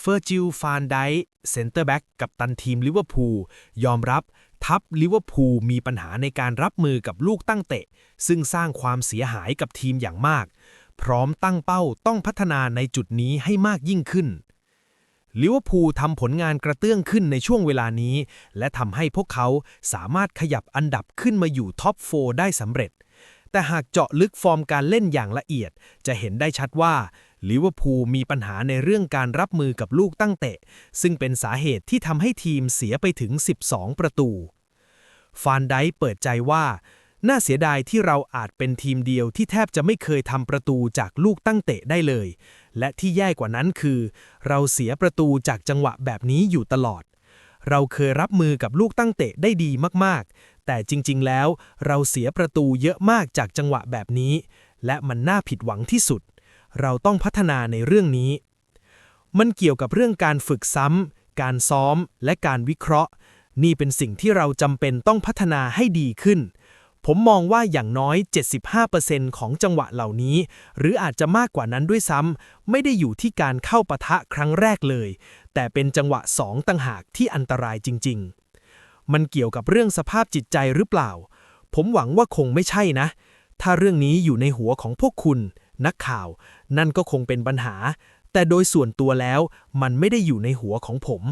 เฟอร์จิลฟานไดเซนเตอร์แบ็กกับตันทีมลิเวอร์พูลยอมรับทัพลิเวอร์พูลมีปัญหาในการรับมือกับลูกตั้งเตะ ซึ่งสร้างความเสียหายกับทีมอย่างมาก พร้อมตั้งเป้าต้องพัฒนาในจุดนี้ให้มากยิ่งขึ้นลิเวอร์พูลทำผลงานกระเตื้องขึ้นในช่วงเวลานี้ และทำให้พวกเขาสามารถขยับอันดับขึ้นมาอยู่ท็อป4ได้สำเร็จ แต่หากเจาะลึกฟอร์มการเล่นอย่างละเอียด จะเห็นได้ชัดว่า ลิเวอร์พูลมีปัญหาในเรื่องการรับมือกับลูกตั้งเตะ ซึ่งเป็นสาเหตุที่ทำให้ทีมเสียไปถึง 12 ประตู ฟานไดเปิดใจว่า น่าเสียดายที่เราอาจเป็นทีมเดียวที่แทบจะไม่เคยทำประตูจากลูกตั้งเตะได้เลย และที่แย่กว่านั้นคือ เราเสียประตูจากจังหวะแบบนี้อยู่ตลอด เราเคยรับมือกับลูกตั้งเตะได้ดีมากๆ แต่จริง ๆ แล้ว เราเสียประตูเยอะมากจากจังหวะแบบนี้ และมันน่าผิดหวังที่สุด เราต้องพัฒนาในเรื่องนี้ มันเกี่ยวกับเรื่องการฝึกซ้ำ การซ้อม และการวิเคราะห์ นี่เป็นสิ่งที่เราจำเป็นต้องพัฒนาให้ดีขึ้น ผมมองว่าอย่างน้อย 75%ของจังหวะเหล่านี้ หรืออาจจะมากกว่านั้นด้วยซ้ำ ไม่ได้อยู่ที่การเข้าปะทะครั้งแรกเลย แต่เป็นจังหวะสองต่างหากที่อันตรายจริง ๆ มันเกี่ยวกับเรื่องสภาพจิตใจหรือเปล่า ผมหวังว่าคงไม่ใช่นะถ้าเรื่องนี้อยู่ในหัวของพวกคุณ นักข่าว นั่นก็คงเป็นปัญหา แต่โดยส่วนตัวแล้วมันไม่ได้อยู่ในหัวของผม